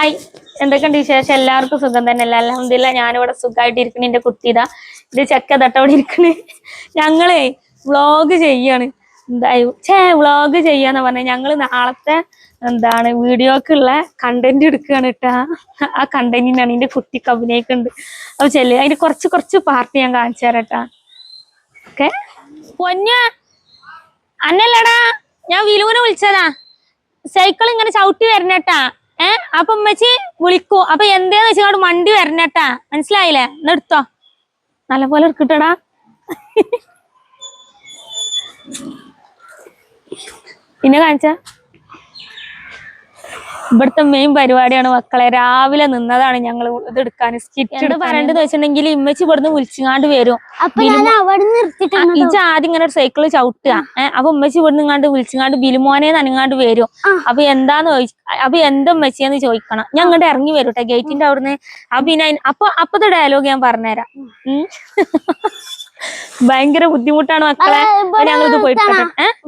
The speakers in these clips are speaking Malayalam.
ഹായ്. എന്തൊക്കെയുണ്ട് വിശേഷം? എല്ലാവർക്കും സുഖം തന്നെ. അല്ല അലഹമില്ല ഞാനിവിടെ സുഖമായിട്ട് ഇരിക്കണ എന്റെ കുട്ടിതാ ഇത് ചെക്ക തട്ടവിടെ ഇരിക്കണേ. ഞങ്ങളേ വ്ളോഗ് ചെയ്യാണ്. എന്തായി ചേ വ്ളോഗ് ചെയ്യാന്ന് പറഞ്ഞ. ഞങ്ങൾ നാളത്തെ എന്താണ് വീഡിയോക്കുള്ള കണ്ടന്റ് എടുക്കുകയാണ് കേട്ടാ. ആ കണ്ടന്റിനാണ് എന്റെ കുട്ടിക്ക് അഭിനയിക്കുന്നുണ്ട്. അപ്പൊ ചെല്ലു അതിന് കുറച്ച് കുറച്ച് പാർട്ടി ഞാൻ കാണിച്ചു തരട്ടാ ഓക്കെ? പൊന്ന അന്നല്ലടാ ഞാൻ വിലുവിനെ വിളിച്ചതാ. സൈക്കിൾ ഇങ്ങനെ ചവിട്ടി വരണട്ടാ. ഏ? അപ്പൊ ഉമ്മച്ചി വിളിക്കൂ. അപ്പൊ എന്തേന്ന് വെച്ചാൽ വണ്ടി വരണട്ടാ. മനസ്സിലായില്ലേ? എന്നെടുത്തോ നല്ല പോലെ എടുക്കട്ടടാ. പിന്നെ കാണിച്ച? ഇവിടുത്തെ മെയിൻ പരിപാടിയാണ് മക്കളെ. രാവിലെ നിന്നതാണ് ഞങ്ങൾ ഇത് എടുക്കാൻ. സ്കിറ്റ് പറയേണ്ടത് വെച്ചിട്ടുണ്ടെങ്കിൽ ഇമ്മച്ചി ഇവിടുന്ന് വിളിച്ചുങ്ങാണ്ട് വരും. ഇജ ആദ്യം ഇങ്ങനെ ഒരു സൈക്കിൾ ചവിട്ടുക. അപ്പൊ ഉമ്മച്ചി ഇവിടുന്ന് ഇങ്ങാണ്ട് വിളിച്ചിങ്ങാണ്ട് ബിലുമോനെ നനങ്ങാണ്ട് വരും. അപ്പൊ എന്താന്ന് ചോദിച്ച അപ്പൊ എന്താ ഉമ്മച്ചിയെന്ന് ചോദിക്കണം. ഞാൻ ഇങ്ങോട്ട് ഇറങ്ങി വരും കേട്ടെ ഗേറ്റിന്റെ അവിടുന്ന്. അപ്പൊ പിന്നെ അപ്പൊ അപ്പത്തെ ഡയലോഗ് ഞാൻ പറഞ്ഞുതരാം. ഭയങ്കര ബുദ്ധിമുട്ടാണ് മക്കളെ. ഇവിടെ ഞങ്ങളിത് പോയിട്ട്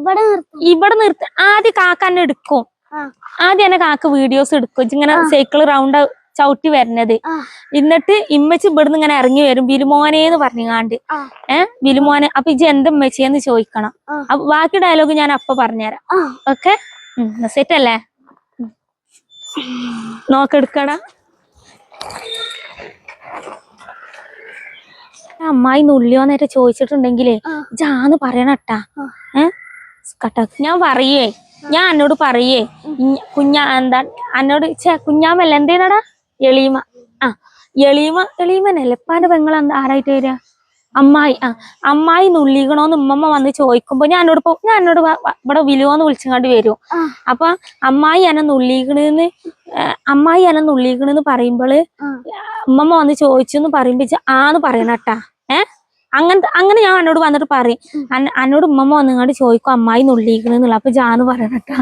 ഇവിടെ നിർത്തി ഇവിടെ നിർത്ത ആദ്യം കാക്ക എടുക്കും. ആദ്യം എന്നെ കാക്ക വീഡിയോസ് എടുക്കും. ഇങ്ങനെ സൈക്കിൾ റൗണ്ട് ചവിട്ടി വരുന്നത്. എന്നിട്ട് ഇമ്മച്ചി ഇവിടുന്ന് ഇങ്ങനെ ഇറങ്ങി വരും. ബിലുമോനേന്ന് പറഞ്ഞാണ്ട് ഏഹ് ബിലുമോനെ അപ്പൊ ഇജ്ജ് എന്ത് ഉമ്മച്ചിയെന്ന് ചോദിക്കണം. അപ്പൊ ബാക്കി ഡയലോഗ് ഞാൻ അപ്പൊ പറഞ്ഞുതരാം. ഓക്കെ സെറ്റ് അല്ലേ? നോക്കെടുക്കണ നോക്കെടുക്കടാ അമ്മായി നുള്ളിയോന്നേറ്റ് ചോദിച്ചിട്ടുണ്ടെങ്കിലേ. ജാന്ന് പറയണട്ടാ. ഏഹ് കട്ടാ ഞാൻ പറയേ. ഞാൻ എന്നോട് പറയേ കുഞ്ഞ എന്താ എന്നോട് ഛേ കുഞ്ഞാമല്ല എന്തേനടാ എളീമ. ആ എളീമ എളീമനല്ലേ? ഇപ്പാന്റെ പെങ്ങൾ എന്താ ആരായിട്ട് വരിക അമ്മായി ആ അമ്മായി നുള്ളിക്കണോന്ന് ഉമ്മമ്മ വന്ന് ചോദിക്കുമ്പോ ഞാൻ എന്നോട് ഞാൻ എന്നോട് ഇവിടെ വിലുവോന്ന് വിളിച്ചങ്ങാണ്ട് വരും. അപ്പൊ അമ്മായി എന്നെ നുള്ളിക്കണെന്ന് അമ്മായി എന്നെ നുള്ളിക്കണെന്ന് പറയുമ്പോൾ. ഉമ്മമ്മ വന്ന് ചോദിച്ചു എന്ന് പറയുമ്പോ ആന്ന് പറയണട്ടാ ഏ? അങ്ങനത്തെ അങ്ങനെ ഞാൻ എന്നോട് വന്നിട്ട് പറയും അന്നോട് എന്നോട് ഉമ്മമ്മ വന്നിങ്ങോട്ട് ചോദിക്കും അമ്മായി നുള്ളിക്കണെന്നുള്ള അപ്പൊ ജാന്ന് പറയണട്ടാ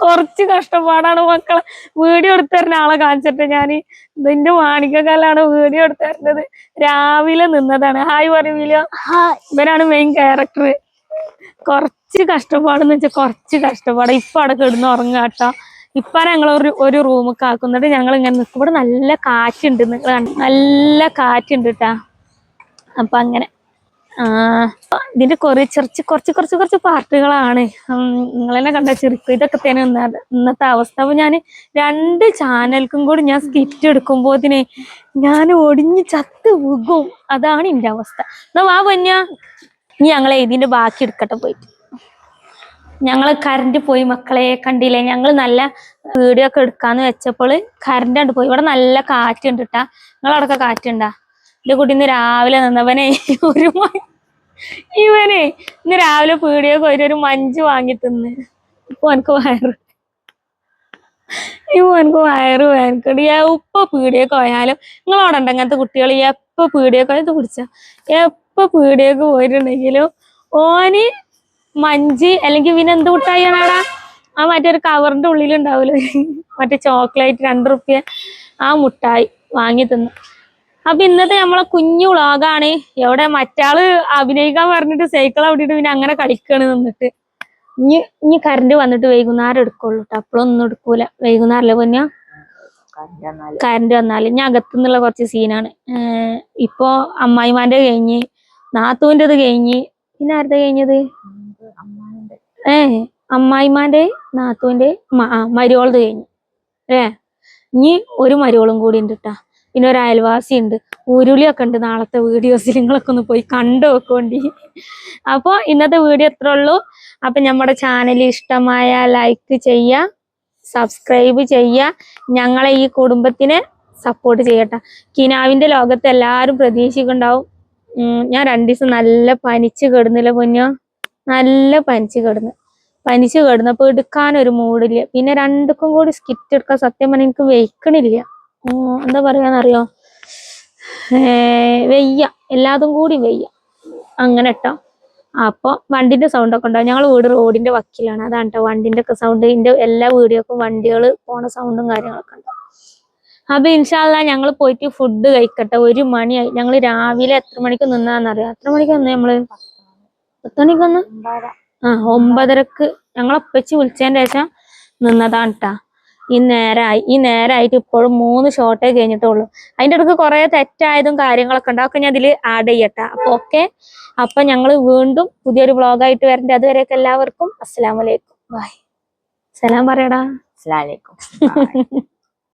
കുറച്ച് കഷ്ടപ്പാടാണ് മക്കളെ. വീഡിയോ എടുത്തു തരുന്ന ആളെ കാണിച്ചിട്ട് ഞാൻ ഇതിന്റെ മാണിക്കക്കാലാണ് വീഡിയോ എടുത്തരുന്നത് രാവിലെ നിന്നതാണ്. ഹായ് പറയൂലോ ഹായ്. ഇവരാണ് മെയിൻ ക്യാരക്ടർ കുറച്ച് കഷ്ടപ്പാടെന്ന് വെച്ചാൽ കുറച്ച് കഷ്ടപ്പാട്. ഇപ്പൊ അവിടെ കിടന്ന് ഉറങ്ങാട്ടോ ഇപ്പൊ ഞങ്ങൾ ഒരു ഒരു റൂം കാക്കുന്നിട്ട് ഞങ്ങൾ ഇങ്ങനെ നിൽക്കും ഇവിടെ നല്ല കാറ്റുണ്ട്. നിങ്ങൾ? നല്ല കാറ്റുണ്ട് കേട്ടാ അപ്പൊ അങ്ങനെ ഇതിന്റെ കുറേ ചെറിച്ച് കുറച്ച് കുറച്ച് കുറച്ച് പാർട്ടുകളാണ് നിങ്ങൾ തന്നെ കണ്ട ചെറുക്കും ഇതൊക്കെ തന്നെ ഇന്ന- ഇന്നത്തെ അവസ്ഥ. അപ്പൊ ഞാൻ രണ്ട് ചാനൽക്കും കൂടി ഞാൻ സ്കിറ്റ് എടുക്കുമ്പോതിനെ ഞാൻ ഒടിഞ്ഞ് ചത്ത് പോകും അതാണ് എന്റെ അവസ്ഥ. എന്നാ വാ പൊന്ന. ഇനി ഞങ്ങളെ ഇതിന്റെ ബാക്കി എടുക്കട്ടെ പോയിട്ട്. ഞങ്ങൾ കറണ്ട് പോയി മക്കളെ കണ്ടില്ലേ? ഞങ്ങൾ നല്ല വീഡിയോ ഒക്കെ എടുക്കാന്ന് വെച്ചപ്പോൾ കറണ്ട് ഉണ്ട് പോയി. ഇവിടെ നല്ല കാറ്റുണ്ട് കേട്ടാ നിങ്ങളവിടൊക്കെ കാറ്റുണ്ടാ? എന്റെ കുട്ടി ഇന്ന് രാവിലെ നിന്നവനെ ഒരു ഇവനെ ഇന്ന് രാവിലെ പീടിയൊക്കെ പോയിട്ട് ഒരു മഞ്ച് വാങ്ങി തിന്ന് ഇപ്പൊ എനിക്ക് വയറ് ഇപ്പൊ എനിക്ക് വയറ് വേനക്കടി. ഉപ്പ പീടിയൊക്കെ പോയാലും നിങ്ങളവിടെ ഉണ്ട് അങ്ങനത്തെ കുട്ടികൾ എപ്പോ പീടിയൊക്കെ ഇത് കുടിച്ച. എപ്പോ പീടിയൊക്കെ പോയിട്ടുണ്ടെങ്കിലും ഓന് മഞ്ച് അല്ലെങ്കിൽ പിന്നെ എന്ത് മുട്ടായിയാണാടാ ആ മറ്റേ ഒരു കവറിന്റെ ഉള്ളിൽ ഉണ്ടാവൂലോ മറ്റേ ചോക്ലേറ്റ് രണ്ട് റുപ്യ. ആ മുട്ടായി വാങ്ങി തിന്നു. അപ്പൊ ഇന്നത്തെ നമ്മളെ കുഞ്ഞു വ്ളോഗാണ്. എവിടെ മറ്റാൾ അഭിനയിക്കാൻ പറഞ്ഞിട്ട് സൈക്കിൾ ഓടിയിട്ട് പിന്നെ അങ്ങനെ കളിക്കാണ് നിന്നിട്ട്. ഇനി ഇനി കറണ്ട് വന്നിട്ട് വൈകുന്നേരം എടുക്കുള്ളൂ കേട്ടോ അപ്പോഴൊന്നും എടുക്കൂല. വൈകുന്നേരല്ലേ പൊന്ന? കറണ്ട് വന്നാൽ. ഞാൻ അകത്തുനിന്നുള്ള കുറച്ച് സീനാണ് ഇപ്പൊ അമ്മായിമാന്റെ കഴിഞ്ഞ് നാത്തൂന്റെത് കഴിഞ്ഞ്. പിന്നെ ആരുടെ കഴിഞ്ഞത്? ഏ അമ്മായിമാന്റെ നാത്തുവിന്റെ മരുവോളത് കഴിഞ്ഞു. ഏ ഇനി ഒരു മരുവോളും കൂടി ഉണ്ട് കേട്ടാ പിന്നെ ഒരു അയൽവാസി ഉണ്ട്. ഉരുളിയൊക്കെ ഉണ്ട് നാളത്തെ വീഡിയോസിൽ നിങ്ങളൊക്കെ ഒന്ന് പോയി കണ്ടു നോക്കോണ്ടി. അപ്പൊ ഇന്നത്തെ വീഡിയോ എത്ര ഉള്ളൂ. അപ്പൊ നമ്മുടെ ചാനൽ ഇഷ്ടമായ ലൈക്ക് ചെയ്യുക സബ്സ്ക്രൈബ് ചെയ്യുക ഞങ്ങളെ ഈ കുടുംബത്തിനെ സപ്പോർട്ട് ചെയ്യട്ടെ. കിനാവിന്റെ ലോകത്ത് എല്ലാവരും പ്രതീക്ഷിക്കുന്നുണ്ടാവും. ഞാൻ രണ്ടു ദിവസം നല്ല പനിച്ച് കിടന്നില്ല പൊന്നോ? നല്ല പനിച്ച് കിടന്ന്. പനിച്ച് കിടന്നപ്പോൾ എടുക്കാൻ ഒരു മൂടില്ല. പിന്നെ രണ്ടുക്കും കൂടി സ്കിറ്റ് എടുക്കാൻ സത്യം പറഞ്ഞാൽ എനിക്ക് വെയ്ക്കണില്ല. എന്താ പറയാന്നറിയോ? വെയ്യ. എല്ലാതും കൂടി വെയ്യ. അങ്ങനെ ഇട്ടോ. അപ്പൊ വണ്ടിന്റെ സൗണ്ട് ഒക്കെ ഉണ്ടാവും. ഞങ്ങൾ വീട് റോഡിന്റെ വക്കിലാണ്. അതാണ് കേട്ടോ വണ്ടിന്റെ ഒക്കെ സൗണ്ട് ഇതിന്റെ എല്ലാ വീടുകൾക്കും വണ്ടികൾ പോണ സൗണ്ടും കാര്യങ്ങളൊക്കെ ഉണ്ടാവും അപ്പൊ ഇൻഷാല്ല ഞങ്ങൾ പോയിട്ട് ഫുഡ് കഴിക്കട്ടെ. ഒരു മണിയായി. ഞങ്ങൾ രാവിലെ എത്ര മണിക്ക് നിന്നാന്നറിയാം? എത്ര മണിക്ക് നിന്ന് നമ്മൾ? പത്ത് മണിക്ക് ആ ഒമ്പതരക്ക് ഞങ്ങളെ ഒപ്പിച്ച് വിളിച്ചതിന് ശേഷം നിന്നതാണ് ട്ടാ. ഈ നേരായി ഈ നേരായിട്ട് ഇപ്പോഴും മൂന്ന് ഷോട്ടേ കഴിഞ്ഞിട്ടുള്ളൂ. അതിന്റെ ഇടയ്ക്ക് കുറെ തെറ്റായതും കാര്യങ്ങളൊക്കെ ഉണ്ട്. അതൊക്കെ ഞാൻ ഇതിൽ ആഡ് ചെയ്യട്ടെ. അപ്പൊ ഓക്കെ. അപ്പൊ ഞങ്ങൾ വീണ്ടും പുതിയൊരു വ്ളോഗായിട്ട് വരണ്ടേ. അതുവരെയൊക്കെ എല്ലാവർക്കും അസ്സാം വലൈക്കും ബൈ. സലാം പറയടാ. അസ്സലാമലൈക്കും